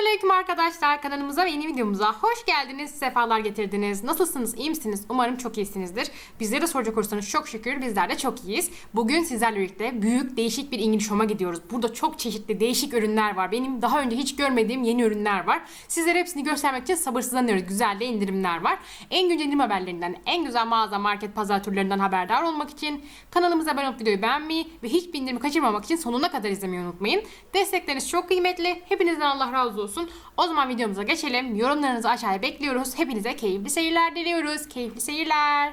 Selamünaleyküm arkadaşlar. Kanalımıza ve yeni videomuza hoş geldiniz. Sefalar getirdiniz. Nasılsınız? iyi misiniz? Umarım çok iyisinizdir. Bizlere soracak olursanız çok şükür bizler de çok iyiyiz. Bugün sizlerle birlikte büyük değişik bir İngiliz Home'a gidiyoruz. Burada çok çeşitli değişik ürünler var. Benim daha önce hiç görmediğim yeni ürünler var. Sizlere hepsini göstermek için sabırsızlanıyoruz. Güzel de indirimler var. En güncel indirim haberlerinden, en güzel mağaza, market, pazar türlerinden haberdar olmak için kanalımıza abone olup videoyu beğenmeyi ve hiçbir indirimi kaçırmamak için sonuna kadar izlemeyi unutmayın. Destekleriniz çok kıymetli. Hepinizden Allah razı olsun. O zaman videomuza geçelim. Yorumlarınızı aşağıya bekliyoruz. Hepinize keyifli seyirler diliyoruz. Keyifli seyirler.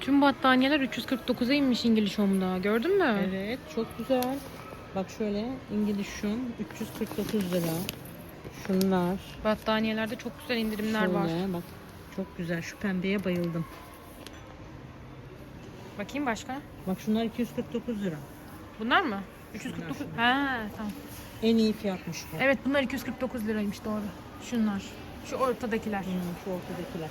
Tüm battaniyeler 349'a inmiş İngiliz Home'da. Gördün mü? Evet çok güzel. Bak şöyle İngiliz şun 349 lira. Şunlar. Battaniyelerde çok güzel indirimler var. Şöyle bak. Çok güzel. Şu pembeye bayıldım. Bakayım başka. Bak şunlar 249 lira. Bunlar mı? 349. Ha, tamam. En iyi fiyatmış bu. Evet bunlar 249 liraymış doğru. Şunlar. Şu ortadakiler. Hmm, şu ortadakiler.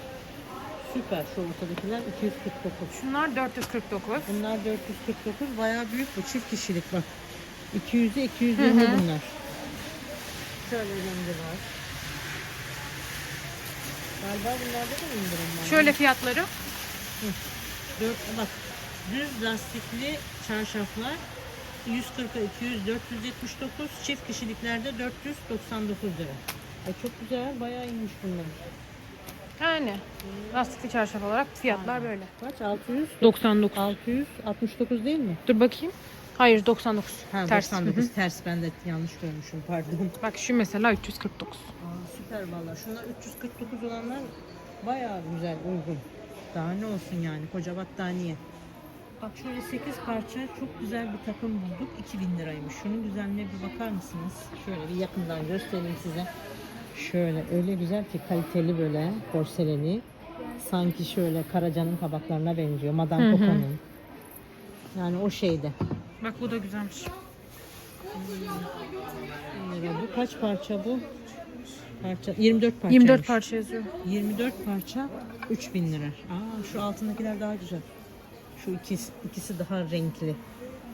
Süper şu ortadakiler 249. Şunlar 449. Bunlar 449 bayağı büyük bu çift kişilik bak. 200'e 220 Hı hı. bunlar. Şöyle rengi var. Galiba bunlarda da indirim var. Şöyle fiyatları. Dört, bak düz lastikli çarşaflar 140'a 200 479 çift kişiliklerde 499 lira. Ay çok güzel bayağı iyiymiş bunlar. Yani lastikli çarşaf olarak fiyatlar böyle. Kaç 600 99. 669 değil mi? Dur bakayım. Hayır 99. Ha Ters. 99 Hı hı. ters ben de yanlış görmüşüm pardon. Bak şu mesela 349. Aa, süper valla. Şunlar 349 olanlar bayağı güzel uygun. Daha ne olsun yani koca battaniye. Bak şöyle 8 parça çok güzel bir takım bulduk. 2000 liraymış. Şunun güzelliğine bir bakar mısınız? Şöyle bir yakından göstereyim size. Şöyle öyle güzel ki kaliteli böyle porseleni. Sanki şöyle Karaca'nın kabaklarına benziyor. Madame. Coco'nun. Yani o şeyde. Bak bu da güzelmiş. Lira bu. Kaç parça bu? Parça 24 parça. 24 parça yazıyor. 24 parça 3000 lira. Aa şu altındakiler daha güzel. Şu ikisi, ikisi daha renkli.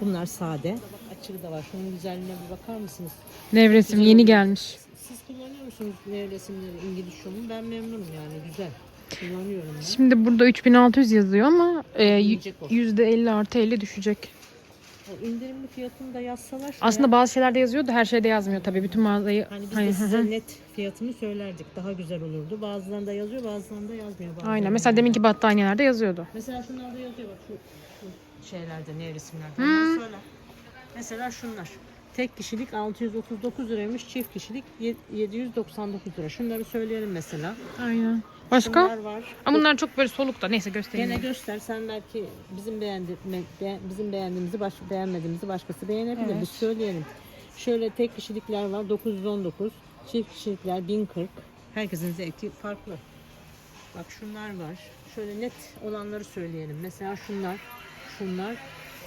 Bunlar sade. Bak açığı da var. Şunun güzelliğine bir bakar mısınız? Nevresim Güzel yeni gelmiş. Siz kullanıyor musunuz nevresimleri İngiliz şunu? Ben memnunum yani güzel. Kullanıyorum ben. Şimdi burada 3600 yazıyor ama e, y- Yiyecek o. %50 artı 50 düşecek. O indirimli fiyatını da yazsalar. Aslında bazı şeylerde yazıyor da her şeyde yazmıyor tabii. Bütün mağazayı hani biz de size net fiyatını söylerdik. Daha güzel olurdu. Bazılarında yazıyor, bazılarında yazmıyor. Aynen. Bazılarında. Mesela deminki battaniyelerde yazıyordu. Mesela şunlarda yazıyor bak şu, şu şeylerde ne resimlerde. Hmm. Sonra mesela şunlar. Tek kişilik 639 liraymış, çift kişilik ye- 799 lira. Şunları söyleyelim mesela. Aynen. Başka? Şunlar var. Ama bunlar çok böyle soluk da. Neyse göstereyim. Gene göster sen belki bizim beğendi be- bizim beğendiğimizi baş, beğenmediğimizi başkası beğenebilir. Evet. Biz söyleyelim. Şöyle tek kişilikler var 919, çift kişilikler 1040. Herkesin zevki farklı. Bak şunlar var. Şöyle net olanları söyleyelim. Mesela şunlar, şunlar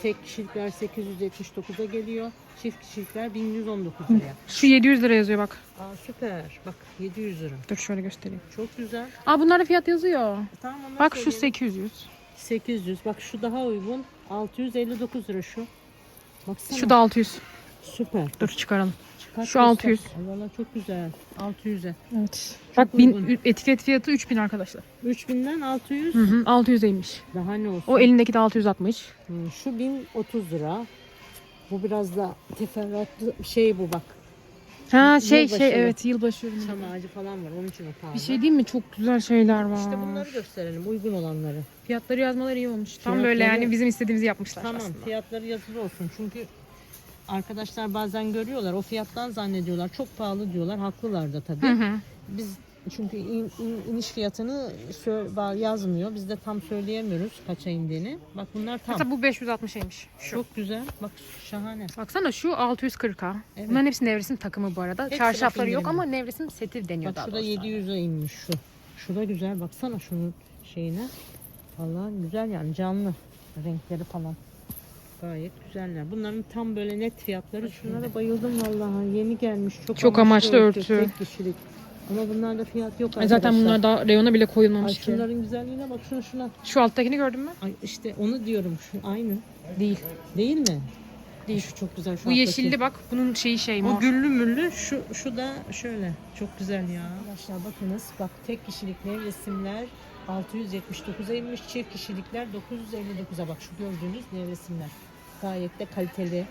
tek kişilikler 879'a geliyor. Çift kişilikler 1119 liraya. Şu 700 lira yazıyor bak. Aa süper. Bak 700 lira. Dur şöyle göstereyim. Çok güzel. Aa bunlarda fiyat yazıyor. Tamam onları Bak şu söyleyelim. 800. 800. Bak şu daha uygun. 659 lira şu. Baksana. Şu da 600. Süper. Dur çıkaralım. Çıkart şu göster. 600. Ay Valla çok güzel. 600'e. Evet. Çok Bak bin, etiket fiyatı 3000 arkadaşlar. 3000'den 600. Hı hı 600'deymiş. Daha ne olsun? O elindeki de 660. Hı, Şu 1030 lira. Bu biraz da teferruatlı şey bu bak. Ha şey Yılbaşı şey evet yılbaşı ürünü. Çam ağacı falan var. Onun için o pahalı. Bir şey değil mi? Çok güzel şeyler var. İşte bunları gösterelim. Uygun olanları. Fiyatları yazmaları iyi olmuş. Tam Fiyatları- böyle yani bizim istediğimizi yapmışlar Tamam aslında. fiyatları yazılı olsun. Çünkü arkadaşlar bazen görüyorlar. O fiyattan zannediyorlar. Çok pahalı diyorlar. Haklılar da tabii. Hı hı. Biz çünkü in- in- iniş fiyatını yazmıyor. Biz de tam söyleyemiyoruz kaça indiğini. Bak bunlar tam. Mesela bu 560'ymış. Şu. Çok güzel. Bak şahane. Baksana şu 640'a. Evet. Bunların hepsi nevresim takımı bu arada. Hepsi Çarşafları yok ama nevresim seti deniyor Bak daha şurada doğrusu. 700'e inmiş şu. Şu da güzel. Baksana şunun şeyine. Vallahi güzel yani canlı. Renkleri falan. Gayet güzeller. Bunların tam böyle net fiyatları. Şunlara bayıldım vallahi. Yeni gelmiş. Çok, Çok amaçlı örtü. Tek kişilik. Ama bunlarda fiyat yok Ay zaten arkadaşlar. bunlar daha reyona bile Ay koyulmamış ki. şunların güzelliğine bak şuna şuna. Şu alttakini gördün mü? Ay işte onu diyorum şu aynı. Değil. Değil mi? Değil. Şu çok güzel şu Bu yeşilli bak. Bunun şeyi şey O mor. güllü müllü şu şu da şöyle çok güzel ya. Arkadaşlar bakınız bak tek kişilik nevresimler 679'a inmiş çift kişilikler 959'a bak şu gördüğünüz nevresimler. Gayet de kaliteli.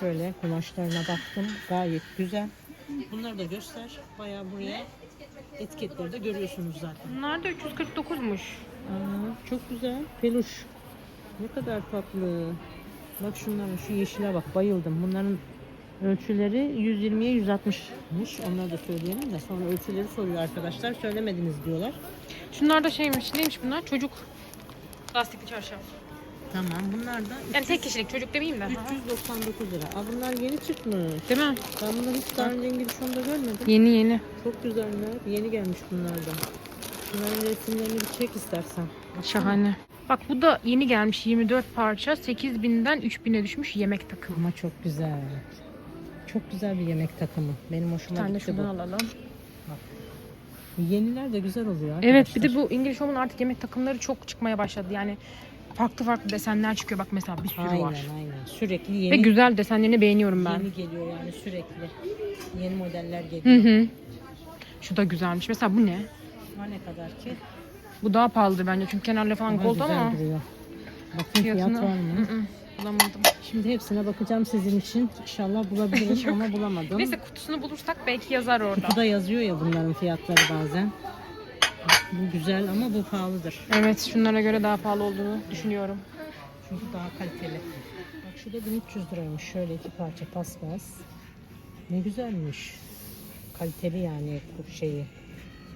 Şöyle kumaşlarına baktım gayet güzel. Bunları da göster. Bayağı buraya etiketlerde görüyorsunuz zaten. Bunlar da 349'muş. Aa, çok güzel. Peluş. Ne kadar tatlı. Bak şunlara şu yeşile bak bayıldım. Bunların ölçüleri 120'ye 160'mış. Onları da söyleyelim de sonra ölçüleri soruyor arkadaşlar. Söylemediniz diyorlar. Şunlar da şeymiş. Neymiş bunlar? Çocuk. Lastikli çarşaf. Tamam bunlar da Yani tek kişilik çocuk demeyeyim de. 399 lira. Aa, bunlar yeni çıkmış. Değil mi? Ben bunları hiç daha önce İngilizce'de görmedim. Yeni yeni. Çok güzeller. Yeni gelmiş bunlar da. Bunların resimlerini bir çek istersen. Şahane. Bak bu da yeni gelmiş 24 parça 8000'den 3000'e düşmüş yemek takımı. Ama çok güzel. Çok güzel bir yemek takımı. Benim Bir hoşuma tane de gitti bu. şundan alalım. Yeniler de güzel oluyor Evet bir de arkadaşlar. bu İngiliz Home'un artık yemek takımları çok çıkmaya başladı. Yani farklı farklı desenler çıkıyor. Bak mesela bir sürü Aynen var. aynen. Sürekli Ve yeni güzel desenlerini beğeniyorum ben. yeni geliyor yani sürekli. Yeni modeller Hı geliyor. hı. Şu da güzelmiş. Mesela bu ne? Ama ne kadar ki? Bu daha pahalıdır bence çünkü kenarları falan Daha gold güzel ama duruyor. Bakın fiyat var mı? Hı hı, bulamadım. Şimdi hepsine bakacağım sizin için. İnşallah bulabilirim ama bulamadım. Neyse kutusunu bulursak belki yazar orada. Kutuda yazıyor ya bunların fiyatları bazen. Bu güzel ama bu pahalıdır. Evet şunlara göre daha pahalı olduğunu düşünüyorum. Çünkü daha kaliteli. Bak şu da 1300 liraymış. Şöyle iki parça paspas. Ne güzelmiş. Kaliteli yani şeyi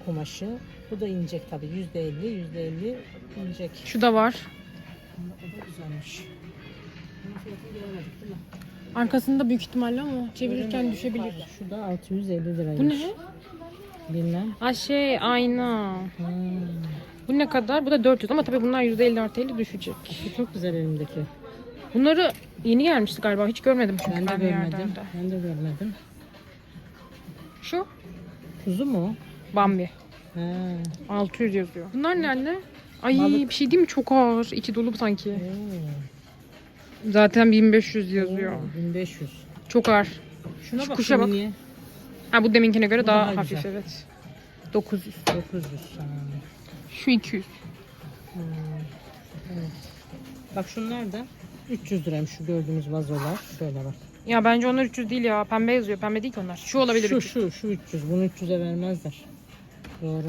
kumaşı. Bu da inecek tabii. Yüzde elli, yüzde elli inecek. Şu da var. O da güzelmiş. Bunun fiyatını göremedik değil mi? Arkasında büyük ihtimalle ama çevirirken düşebilir. Şu da 650 liraymış. Bu ne? Bilmem. Aa şey ayna. Hmm. Bu ne kadar? Bu da 400 ama tabii bunlar %50 artı 50 düşecek. Bu çok güzel elimdeki. Bunları yeni gelmişti galiba. Hiç görmedim çünkü Ben de görmedim. yerlerde. Ben de görmedim. Şu Kuzu mu? Bambi. He. 600 yazıyor. Bunlar ne anne? Ay Balık. bir şey değil mi? Çok ağır. İçi dolu sanki. Oo. Zaten 1500 yazıyor. Oo, 1500. Çok ağır. Şuna Şu bak. kuşa bak. Niye? Ha bu deminkine göre Bu daha, daha hafif güzel. evet. 900. 900. Ha. Şu 200. Hmm. Evet. Bak şunlar da 300 liraymış şu gördüğümüz vazolar. Şöyle bak. Ya bence onlar 300 değil ya. Pembe yazıyor. Pembe değil ki onlar. Şu olabilir Şu 300. şu şu 300. Bunu 300'e vermezler. Doğru.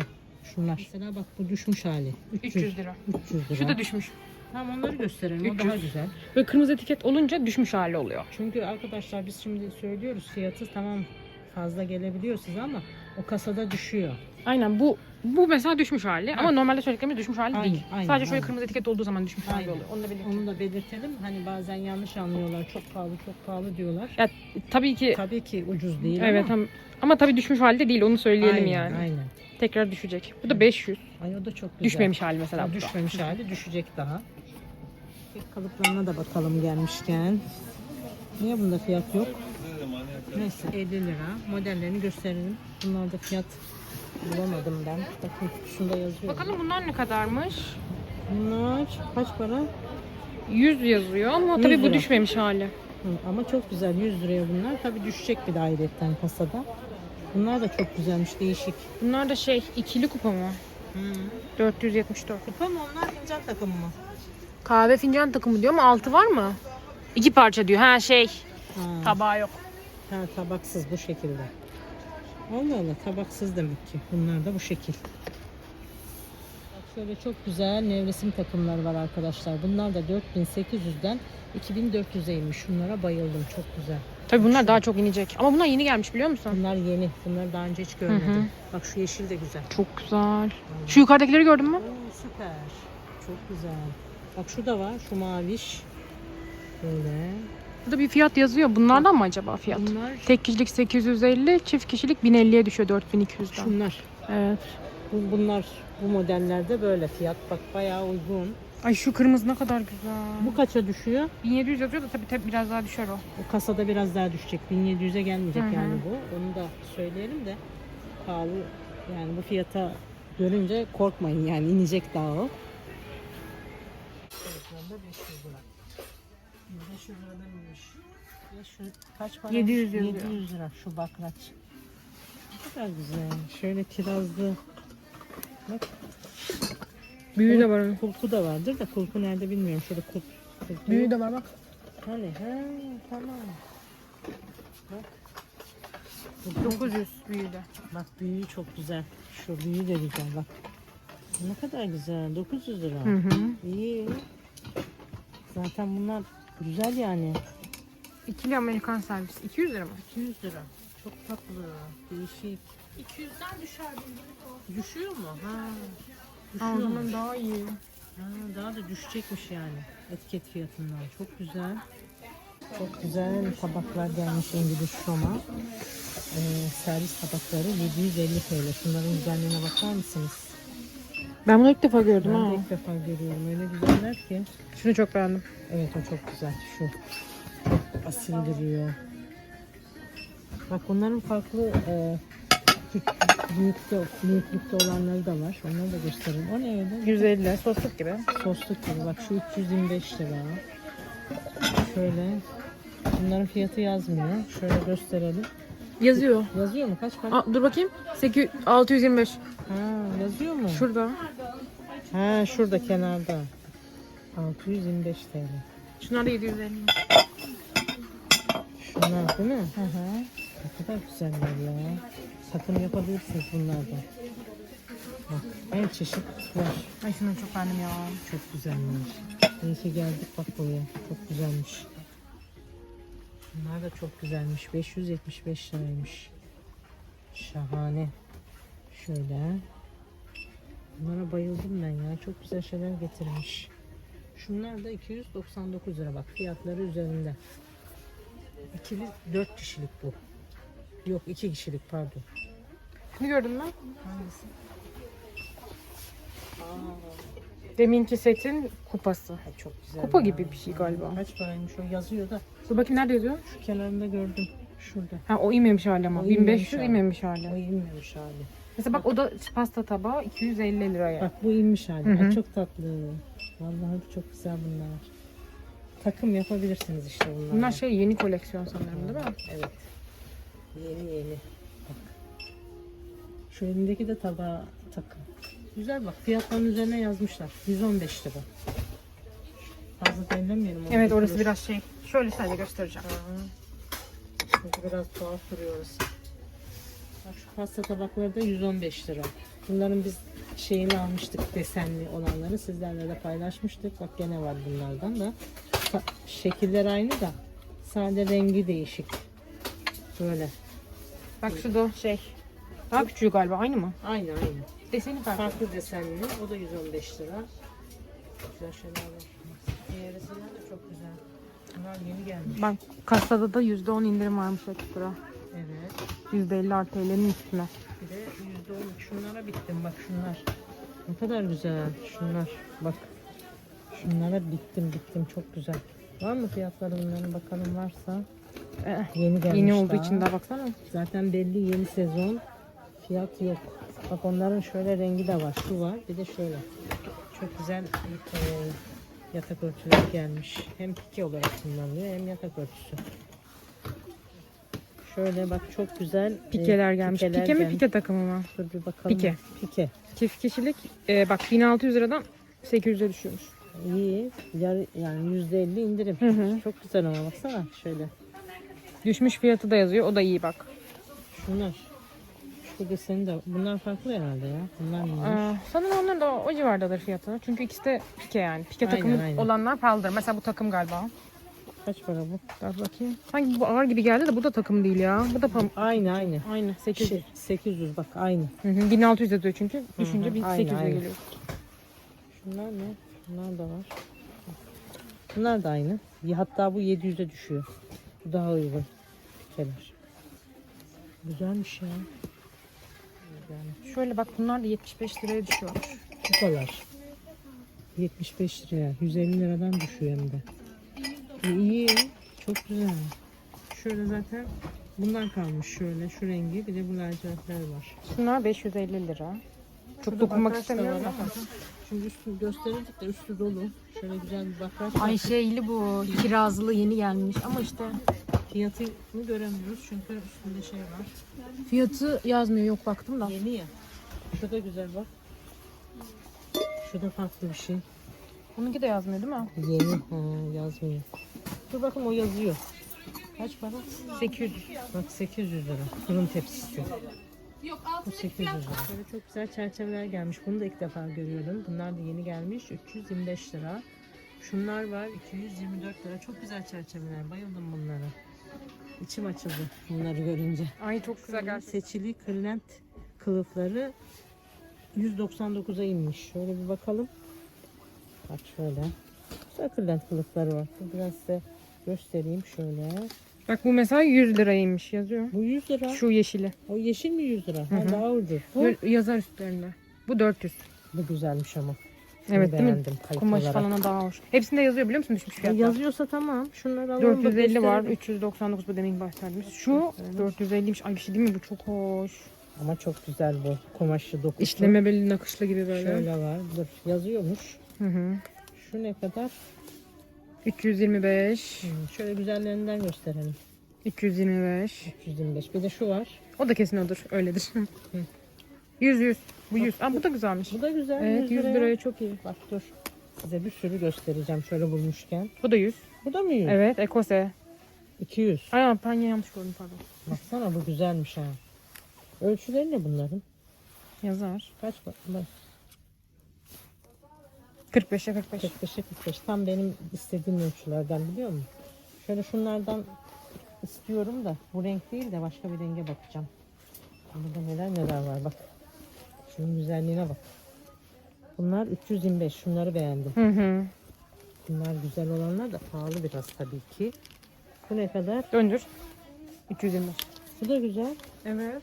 Şunlar. Mesela bak bu düşmüş hali. 300, 300 lira. 300 lira. Şu da düşmüş. Tamam onları gösterelim. O 300. daha güzel. Ve kırmızı etiket olunca düşmüş hali oluyor. Çünkü arkadaşlar biz şimdi söylüyoruz fiyatı tamam fazla gelebiliyor size ama o kasada düşüyor. Aynen bu bu mesela düşmüş hali ama normalde söylediklerimiz düşmüş hali Aynen, değil. aynen, Sadece şöyle aynen. kırmızı etiket olduğu zaman düşmüş hali Aynen. oluyor. Onu da belirteyim. Onu da belirtelim. Hani bazen yanlış anlıyorlar. Çok pahalı, çok pahalı diyorlar. Ya tabii ki Tabii ki ucuz değil evet ama. ama ama tabii düşmüş halde değil onu söyleyelim aynen, yani. Aynen. Tekrar düşecek. Bu da 500. Ay o da çok güzel. Düşmemiş hali mesela. Bu da. düşmemiş hali düşecek daha. Kalıplarına da bakalım gelmişken. Niye bunda fiyat yok? Neyse 50 lira. Modellerini gösterelim. Bunlarda fiyat bulamadım ben. Bakın kutusunda yazıyor. Bakalım bunlar ne kadarmış? Bunlar kaç para? 100 yazıyor ama 100 tabii bu lira. düşmemiş hali. Hı, ama çok güzel 100 liraya bunlar. Tabii düşecek bir de ayrıyetten kasada. Bunlar da çok güzelmiş değişik. Bunlar da şey ikili kupa mı? Hı. 474. Kupa mı onlar fincan takımı mı? Kahve fincan takımı diyor ama altı var mı? İki parça diyor. Ha şey Ha, tabağı yok. Ha, tabaksız bu şekilde. Allah Allah tabaksız demek ki. Bunlar da bu şekil. Bak şöyle çok güzel nevresim takımları var arkadaşlar. Bunlar da 4800'den 2400'e inmiş. Şunlara bayıldım. Çok güzel. Tabii bunlar daha çok inecek. Ama bunlar yeni gelmiş biliyor musun? Bunlar yeni. Bunları daha önce hiç görmedim. Bak şu yeşil de güzel. Çok güzel. Şu yukarıdakileri gördün mü? Oo, süper. Çok güzel. Bak şu da var. Şu maviş. Böyle. Burada bir fiyat yazıyor. Bunlardan mı acaba fiyat? Bunlar Tek kişilik 850, çift kişilik 1050'ye düşüyor 4200'den. şunlar. Evet. Bu, bunlar bu modellerde böyle fiyat. Bak bayağı uygun. Ay şu kırmızı ne kadar güzel. Bu kaça düşüyor? 1700 yazıyor da tabii, tabii biraz daha düşer o. Bu kasada biraz daha düşecek. 1700'e gelmeyecek Hı hı. yani bu. Onu da söyleyelim de pahalı Yani bu fiyata görünce korkmayın yani inecek daha o. Telefonda 500 lira. 500 liradan inmiş. Şu kaç para? 700 yazıyor. 700 lira şu bakraç. Ne kadar güzel. Şöyle kirazlı. Bak Büyüğü de var onun. kulpu da vardır da kulpu nerede bilmiyorum. Şurada kulp. kulpu Büyüğü de var bak. Hani he tamam. Bak. 900 büyüğü de. Bak büyüğü çok güzel. Şu büyüğü de güzel bak. Ne kadar güzel. 900 lira. Hı hı. İyi. Zaten bunlar güzel yani. İkili Amerikan servis. 200 lira mı? 200 lira. Çok tatlı. Değişik. 200'den düşer Düşüyor mu? Ha. Aa, o Düşüyor mu? zaman daha iyi. Ha, daha da düşecekmiş yani. Etiket fiyatından. Çok güzel. Çok güzel tabaklar gelmiş İngiliz Şom'a. Ee, servis tabakları 750 TL. Şunların güzelliğine bakar mısınız? Ben bunu ilk defa gördüm Ben ha. de ilk defa görüyorum. Öyle güzeller ki. Şunu çok beğendim. Evet o çok güzel. Şu. Asil duruyor. Bak bunların farklı e, büyükte, büyüklükte olanları da var. Onları da göstereyim. O ne öyle? 150 sosluk gibi. Sosluk gibi. Bak şu 325 lira. Şöyle. Bunların fiyatı yazmıyor. Şöyle gösterelim. Yazıyor. Yazıyor mu? Kaç para? Aa, dur bakayım. 8, 625. Ha, yazıyor mu? Şurada. Ha, şurada kenarda. 625 TL. Şunlar da 750. Şunlar değil mi? Hı hı. Ne kadar güzeller ya. Takım yapabilirsiniz bunlardan. Bak her çeşit var. Ay şunu çok beğendim ya. Çok güzeller. İyi ki geldik bak buraya. Çok güzelmiş. Bunlar da çok güzelmiş. 575 liraymış. Şahane. Şöyle. Bunlara bayıldım ben ya. Çok güzel şeyler getirmiş. Şunlar da 299 lira bak. Fiyatları üzerinde. İkili 4 kişilik bu. Yok 2 kişilik pardon. Şunu gördün mü? Hangisi? Deminki setin kupası. Ay, çok güzel. Kupa ya. gibi bir şey galiba. Kaç paraymış o yazıyor da. Dur bakayım nerede yazıyor? Şu kenarında gördüm. Şurada. Ha o inmemiş hali ama. O inmemiş 1500 hali. inmemiş O hali. inmemiş hali. Mesela bak o da pasta tabağı 250 liraya. Bak bu inmiş hali. Hı hı. Ay, çok tatlı. Vallahi çok güzel bunlar. Takım yapabilirsiniz işte bunlar. Bunlar şey yeni koleksiyon sanırım değil mi? Evet. Yeni yeni. Bak. Şu elindeki de tabağı takım. Güzel bak. Fiyatların üzerine yazmışlar. 115 lira. Fazla bellemeyelim. onu. Evet orası biraz şey. Şöyle sadece göstereceğim. Aha. Çünkü biraz tuhaf duruyor orası. Bak şu pasta tabakları da 115 lira. Bunların biz şeyini almıştık desenli olanları sizlerle de paylaşmıştık. Bak gene var bunlardan da. Şekiller aynı da sadece rengi değişik. Böyle. Bak şu da şey. Daha küçüğü galiba aynı mı? Aynı aynı. Deseni farklı. Farklı desenli. O da 115 lira. Güzel şeyler var. Diğerisinden de çok güzel. Bunlar yeni gelmiş. Bak kasada da %10 indirim varmış ekstra. Evet. %50 artı TL'nin üstüne. Bir de yüzde on şunlara bittim bak şunlar. Ne kadar güzel şunlar. Bak. Şunlara bittim bittim çok güzel. Var mı fiyatları bunların bakalım varsa. Eh, Yeni gelmiş yeni olduğu daha. için daha baksana. Zaten belli yeni sezon. Fiyat yok. Bak onların şöyle rengi de var. Şu var bir de şöyle. Çok güzel e, yatak örtüleri gelmiş. Hem pike olarak kullanılıyor hem yatak örtüsü. Şöyle bak çok güzel e, Pikeler gelmiş. pikeler Pike mi gelmiş. pike takımı mı? Dur bir bakalım. Pike. Pike. Çift kişilik e, bak 1600 liradan 800'e düşüyormuş. İyi. Yarı, yani yüzde elli indirim. Hı hı. Çok güzel ama baksana şöyle. Düşmüş fiyatı da yazıyor. O da iyi bak. Şunlar. Şu deseni de. Bunlar farklı herhalde ya. Bunlar neymiş? Aa, sanırım onlar da o civardadır fiyatı. Çünkü ikisi de pike yani. Pike Aynen, takımı aynen. olanlar pahalıdır. Mesela bu takım galiba. Kaç para bu? Dur bakayım. Sanki bu ağır gibi geldi de bu da takım değil ya. Bu da pam Aynı aynı. Aynı 800. Şey, 800 bak aynı. Hı hı, 1600 yazıyor çünkü. Düşünce hı, 1800'e aynen, aynen. geliyor. Şunlar ne? Bunlar da var. Bunlar da aynı. Hatta bu 700'e düşüyor. Bu daha uygun. Şeyler. Güzelmiş ya. Güzelmiş. Şöyle bak bunlar da 75 liraya düşüyor. Kupalar. 75 liraya. 150 liradan düşüyor hem de. İyi. Çok güzel. Şöyle zaten Bunlar kalmış şöyle şu rengi bir de bu lacivertler var. Şunlar 550 lira. Çok dokunmak istemiyorum ama. Şimdi üstü gösterecek de üstü dolu. Şöyle güzel bir bakraç. var. Ay şeyli bu. Kirazlı yeni gelmiş ama işte Fiyatını göremiyoruz çünkü üstünde şey var. fiyatı yazmıyor yok baktım da. Yeni ya. Şu da güzel bak. Şu da farklı bir şey. Bununki de yazmıyor değil mi? Yeni. Ha, yazmıyor. Dur bakın o yazıyor. Kaç para? 800. Bak 800 lira. Fırın tepsisi. Bu 800 lira. Böyle çok güzel çerçeveler gelmiş. Bunu da ilk defa görüyorum. Bunlar da yeni gelmiş. 325 lira. Şunlar var 224 lira. Çok güzel çerçeveler. Bayıldım bunlara. İçim açıldı bunları görünce. Ay çok güzel geldi. Seçili kırlent kılıfları 199'a inmiş. Şöyle bir bakalım. Bak şöyle. Güzel kırlent kılıfları var. Biraz size göstereyim şöyle. Bak bu mesela 100 liraymış yazıyor. Bu 100 lira. Şu yeşili. O yeşil mi 100 lira? Ha, hı. daha ucuz. Bu, Böyle yazar üstlerinde. Bu 400. bu güzelmiş ama. Bunu Evet değil mi? beğendim Kumaş olarak. falan daha hoş. Hepsinde yazıyor biliyor musun düşmüş Ya fiyatlar. yazıyorsa tamam. Şunları alalım. bak 450 var, gösterelim. 399 bu demin bahsettiğimiz. Şu 450'ymiş. Ay bir şey değil mi bu çok hoş. Ama çok güzel bu. Kumaşı dokusu. İşleme belli nakışlı gibi böyle. Şöyle var. Dur yazıyormuş. Hı hı. Şu ne kadar? 325, Hmm, şöyle güzellerinden gösterelim. 325. 325. Bir de şu var. O da kesin odur. Öyledir. 100 100. Bu 100. Aa bu da güzelmiş. Bu da güzel. Evet 100 liraya çok iyi. Bak dur. Size bir sürü göstereceğim şöyle bulmuşken. Bu da 100. Bu da mı 100? Evet Ekose. 200. Ay ben yanlış gördüm pardon. Baksana bu güzelmiş ha. Ölçüleri ne bunların? Yazar. Kaç bak? bak. 45'e 45. 45'e 45. Tam benim istediğim ölçülerden biliyor musun? Şöyle şunlardan istiyorum da bu renk değil de başka bir renge bakacağım. Burada neler neler var bak. Şunun güzelliğine bak. Bunlar 325. Şunları beğendim. Hı hı. Bunlar güzel olanlar da pahalı biraz tabii ki. Bu ne kadar? Döndür. 325. Bu da güzel. Evet.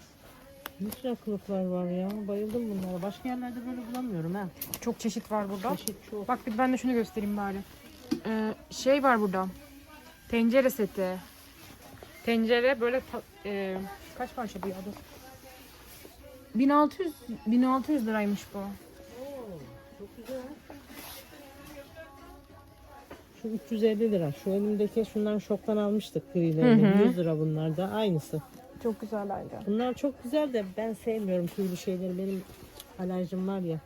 Ne güzel kılıflar var ya. Bayıldım bunlara. Başka yerlerde böyle bulamıyorum ha. Çok çeşit var burada. Çeşit çok. Bak bir ben de şunu göstereyim bari. Ee, şey var burada. Tencere seti. Tencere böyle ta- e, kaç parça bu ya dur. 1600 1600 liraymış bu. Oo, çok güzel. Şu 350 lira. Şu elimdeki şundan şoktan almıştık grilerini. Hı hı. 100 lira bunlar da. Aynısı. Çok güzellerdi. Bunlar çok güzel de ben sevmiyorum tüylü şeyleri. Benim alerjim var ya.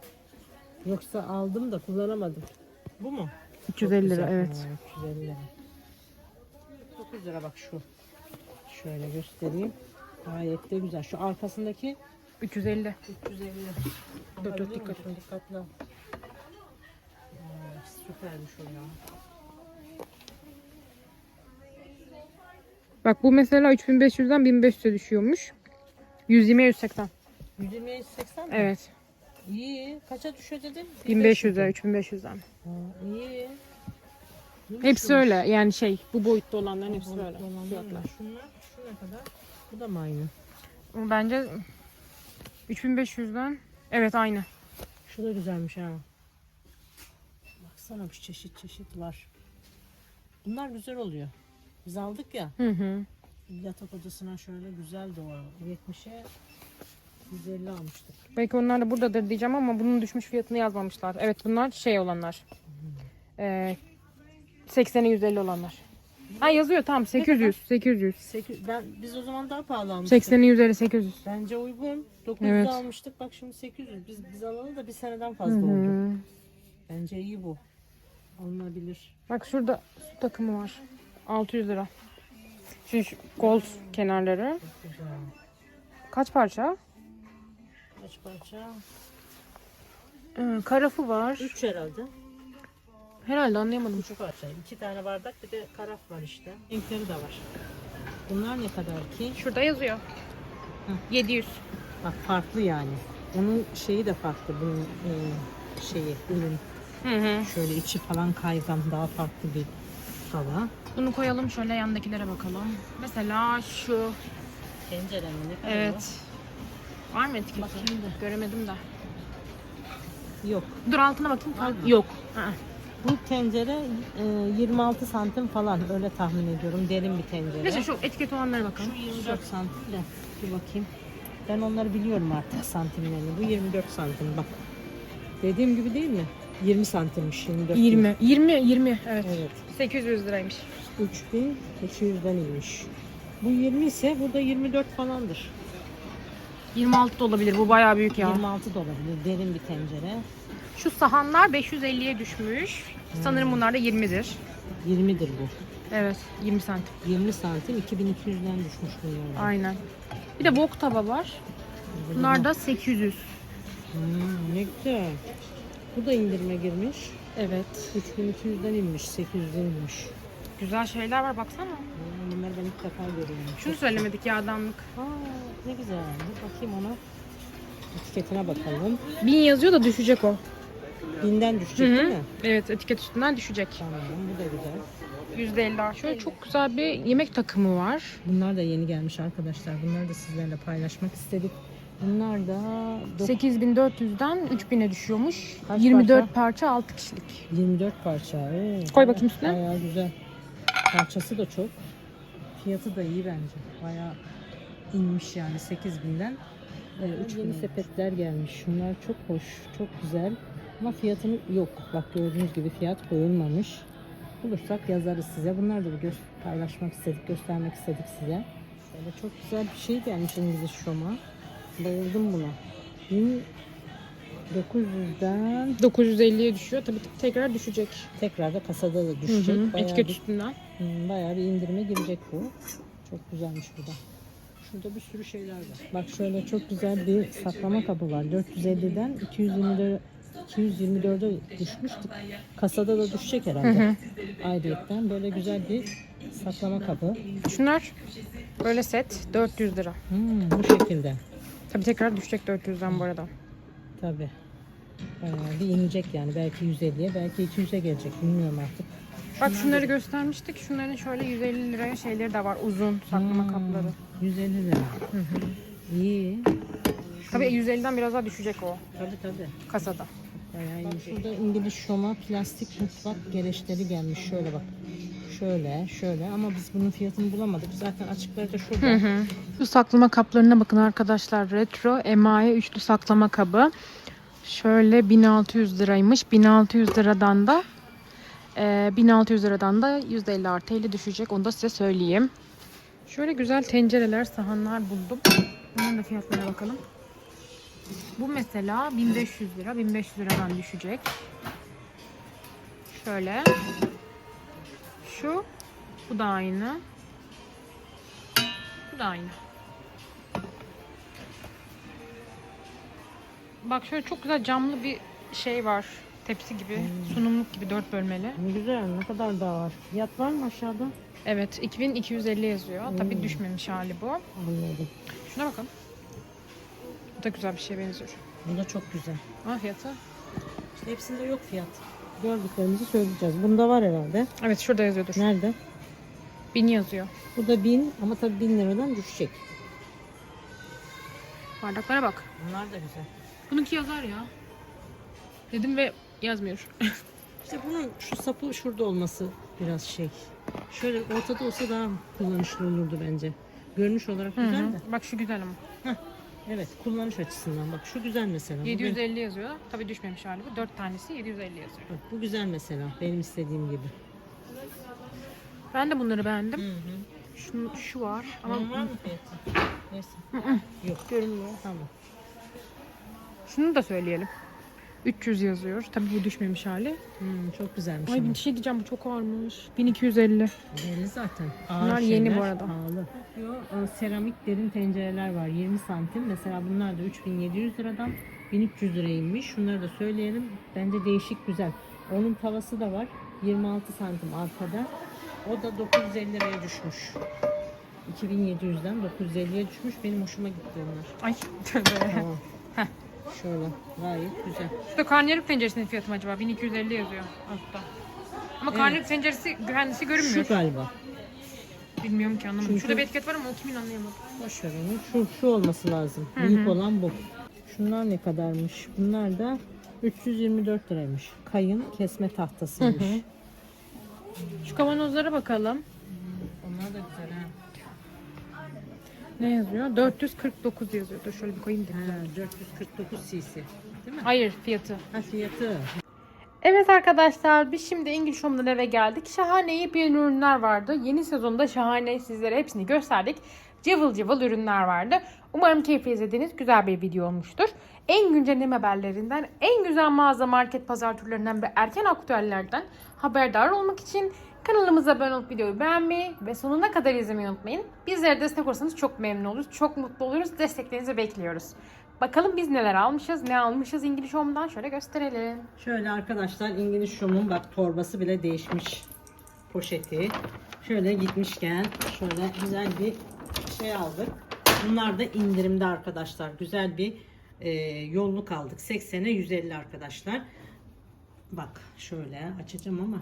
Yoksa aldım da kullanamadım. Bu mu? 350 Çok lira güzel. evet. Ha, 350 lira. 9 lira bak şu. Şöyle göstereyim. Gayet de güzel. Şu arkasındaki 350. 350. Dur, dur, dikkat? Dikkatli ol. Aa, süpermiş o ya. Bak bu mesela 3500'den 1500'e düşüyormuş. 120 180. 120'ye 180 mi? Evet. İyi. Kaça düşüyor dedin? 1500'e 3500'den. Ha, iyi. İyi Hepsi öyle. Yani şey bu boyutta olanların hepsi Olanlar böyle. Fiyatlar. Şunlar şu ne kadar? Bu da mı aynı? Bence 3500'den evet aynı. Şu da güzelmiş ha. Baksana bir çeşit çeşit var. Bunlar güzel oluyor. Biz aldık ya Hı hı. yatak odasına şöyle güzel o. 70'e 150 almıştık. Belki onlar da buradadır diyeceğim ama bunun düşmüş fiyatını yazmamışlar. Evet bunlar şey olanlar. Ee, 80'e 150 olanlar. Ha yazıyor tamam 800 800. 8, ben biz o zaman daha pahalı almıştık. 80'e 150 800. Bence uygun. 900 Evet. almıştık. Bak şimdi 800. Biz biz alalı da bir seneden fazla oldu. Bence iyi bu. Alınabilir. Bak şurada su takımı var. 600 lira. Şu, şu kol kenarları. Kaç parça? Kaç parça? Ee, karafı var. 3 herhalde. Herhalde anlayamadım. 3 parça. 2 tane bardak bir de karaf var işte. Renkleri de var. Bunlar ne kadar ki? Şurada yazıyor. 700. Bak farklı yani. Onun şeyi de farklı. Bunun e, şeyi, ürün. Hı hı. Şöyle içi falan kaygan. Daha farklı bir tava. Bunu koyalım şöyle yandakilere bakalım. Mesela şu. Tencere mi? Ne Evet. Var mı etiketi? Bakayım da. Göremedim de. Yok. Dur altına bakayım. Var mı? Yok. Ha. Bu tencere e, 26 santim falan öyle tahmin ediyorum. Derin bir tencere. Neyse şu etiket olanlara bakalım. Şu 24 santim de. Bir bakayım. Ben onları biliyorum artık santimlerini. Bu 24 santim bak. Dediğim gibi değil mi? 20 santimmiş 24. değil. 20. 20 20 evet. Evet. 800 liraymış. 3200'den inmiş. Bu 20 ise burada 24 falandır. 26 da olabilir. Bu bayağı büyük ya. 26 da olabilir. Derin bir tencere. Şu sahanlar 550'ye düşmüş. Sanırım bunlar da 20'dir. 20'dir bu. Evet, 20 santim. 20 santim 2200'den düşmüş bunlar. Aynen. Bir de wok tava var. Bunlar da 800. Hmm, ne güzel. Bu da indirime girmiş. Evet. 3200'den inmiş, 800'den inmiş. Güzel şeyler var baksana. Hmm, ben ilk defa görüyorum. Şunu söylemedik yağdanlık. Aa, ne güzel. Bir bakayım ona. Etiketine bakalım. 1000 yazıyor da düşecek o. Binden düşecek değil mi? Evet, etiket üstünden düşecek. Tamam, bu da güzel. %50 Şöyle çok güzel bir yemek takımı var. Bunlar da yeni gelmiş arkadaşlar. Bunları da sizlerle paylaşmak istedik. Bunlar da dok- 8400'den 3000'e düşüyormuş. Kaç 24 parça, 6 kişilik. 24 parça. Oo, Koy bakayım üstüne. Bayağı güzel. Parçası da çok. Fiyatı da iyi bence. Bayağı inmiş yani 8000'den. Böyle üç yeni sepetler gelmiş. Şunlar çok hoş, çok güzel. Ama fiyatını yok. Bak gördüğünüz gibi fiyat koyulmamış. Bulursak yazarız size. Bunlar da bir paylaşmak istedik, göstermek istedik size. Şöyle çok güzel bir şey gelmiş İngiliz Şom'a. Bayıldım buna. 1900'den 950'ye düşüyor. Tabii tekrar düşecek. tekrar da kasada da düşecek. Hı hı. Bayağı Etiket bir- üstünden. Hmm, bayağı bir indirime girecek bu. Çok güzelmiş bu da. Şurada bir sürü şeyler var. Bak şöyle çok güzel bir saklama kabı var. 450'den 224 224'e düşmüştük. Kasada da düşecek herhalde. Ayrıyetten böyle güzel bir saklama kabı. Şunlar böyle set 400 lira. Hmm, bu şekilde. Tabii tekrar düşecek 400'den bu arada. Tabii. Bayağı bir inecek yani. Belki 150'ye, belki 200'e gelecek. Bilmiyorum artık. Bak şunları göstermiştik. Şunların şöyle 150 liraya şeyleri de var. Uzun saklama Hmm, kapları. 150 lira. İyi. Tabii 150'den biraz daha düşecek o Tabii tabii. kasada. Bayağı iyi. Şurada İngiliz Şoma plastik mutfak gereçleri gelmiş. Şöyle bak. Şöyle, şöyle ama biz bunun fiyatını bulamadık. Zaten açıkları da şurada. Şu saklama kaplarına bakın arkadaşlar. Retro emaye üçlü saklama kabı. Şöyle 1600 liraymış. 1600 liradan da e, 1600 liradan da %50 artı 50 düşecek. Onu da size söyleyeyim. Şöyle güzel tencereler, sahanlar buldum. Bunların da fiyatlarına bakalım. Bu mesela 1500 lira. 1500 liradan düşecek. Şöyle. Şu. Bu da aynı. Bu da aynı. Bak şöyle çok güzel camlı bir şey var. Tepsi gibi, sunumluk gibi dört bölmeli. Ne güzel. Ne kadar daha var. Fiyat var mı aşağıda? Evet, 2250 yazıyor. Tabii Hmm. düşmemiş hali bu. Anladım. Şuna bakın. Bu da güzel bir şeye benziyor. Bu da çok güzel. Ama fiyatı? İşte hepsinde yok fiyat. Gördüklerimizi söyleyeceğiz. Bunda var herhalde. Evet, şurada yazıyordur. Nerede? 1000 yazıyor. Bu da 1000 ama tabii 1000 liradan düşecek. Bardaklara bak. Bunlar da güzel. Bununki yazar ya. Dedim ve yazmıyor. İşte bunun şu sapı şurada olması biraz şey. Şöyle ortada olsa daha kullanışlı olurdu bence. Görünüş olarak güzel hı. de. Bak şu güzel ama. Evet kullanış açısından bak şu güzel mesela. Bu benim- 750 yazıyor. Tabii düşmemiş hali bu. 4 tanesi 750 yazıyor. Bak, bu güzel mesela benim istediğim gibi. Ben de bunları beğendim. Hı hı. Şu, var ama Ama var mı fiyatı? Neyse. Yok. görünmüyor. Tamam. Şunu da söyleyelim. 300 yazıyor. Tabii bu düşmemiş hali. Hmm, çok güzelmiş Ay ama. bir şey diyeceğim bu çok ağırmış. 1250. Belli zaten. Bunlar yeni şeyler bu arada. Pahalı. O seramik derin tencereler var 20 santim. Mesela bunlar da 3700 liradan 1300 liraya inmiş. Şunları da söyleyelim. Bence değişik güzel. Onun tavası da var. 26 santim arkada. O da 950 liraya düşmüş. 2700'den 950'ye düşmüş. Benim hoşuma gitti onlar. Ay tövbe. Tamam. Heh. Şöyle gayet güzel. Şurada karnıyarık tenceresinin fiyatı mı acaba? 1250 yazıyor altta. Ama Evet. karnıyarık tenceresi kendisi görünmüyor. Şu galiba. Bilmiyorum ki anlamadım. Çünkü- Şurada bir etiket var ama o kimin anlayamadım. Boş ver onu. Şu, şu olması lazım. Hı hı. Büyük olan bu. Şunlar ne kadarmış? Bunlar da 324 liraymış. Kayın kesme tahtasıymış. Şu kavanozlara bakalım. Onlar da güzel ha. Ne yazıyor? 449 yazıyor. Dur şöyle bir koyayım da. Ha, 449 cc. Değil mi? Hayır fiyatı. Ha fiyatı. Evet arkadaşlar biz şimdi İngiliz Home'dan eve geldik. Şahane yepyeni ürünler vardı. Yeni sezonda şahane sizlere hepsini gösterdik. Cıvıl cıvıl ürünler vardı. Umarım keyifli izlediğiniz güzel bir video olmuştur. En güncel haberlerinden, en güzel mağaza market pazar turlarından ve erken aktüellerden haberdar olmak için kanalımıza abone olup videoyu beğenmeyi ve sonuna kadar izlemeyi unutmayın. Bizlere destek olursanız çok memnun oluruz, çok mutlu oluruz. Desteklerinizi bekliyoruz. Bakalım biz neler almışız, ne almışız İngiliz Home'dan şöyle gösterelim. Şöyle arkadaşlar İngiliz Şom'un bak torbası bile değişmiş. Poşeti. Şöyle gitmişken şöyle güzel bir şey aldık. Bunlar da indirimde arkadaşlar. Güzel bir e, yolluk aldık. 80'e 150 arkadaşlar. Bak şöyle açacağım ama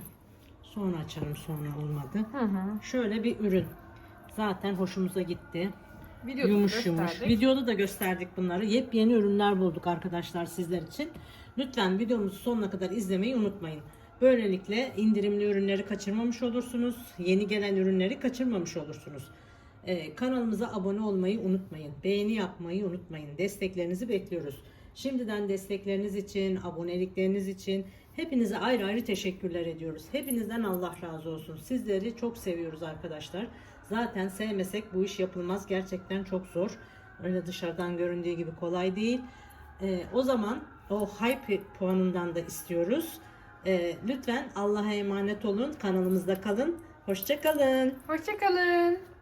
sonra açarım sonra olmadı. Hı hı. Şöyle bir ürün. Zaten hoşumuza gitti. Videoda yumuş yumuş. Videoda da gösterdik bunları. Yepyeni ürünler bulduk arkadaşlar sizler için. Lütfen videomuzu sonuna kadar izlemeyi unutmayın. Böylelikle indirimli ürünleri kaçırmamış olursunuz. Yeni gelen ürünleri kaçırmamış olursunuz. Ee, kanalımıza abone olmayı unutmayın. Beğeni yapmayı unutmayın. Desteklerinizi bekliyoruz. Şimdiden destekleriniz için, abonelikleriniz için hepinize ayrı ayrı teşekkürler ediyoruz. Hepinizden Allah razı olsun. Sizleri çok seviyoruz arkadaşlar. Zaten sevmesek bu iş yapılmaz. Gerçekten çok zor. Öyle dışarıdan göründüğü gibi kolay değil. Ee, o zaman o hype puanından da istiyoruz. Ee, lütfen Allah'a emanet olun. Kanalımızda kalın. Hoşça kalın. Hoşçakalın.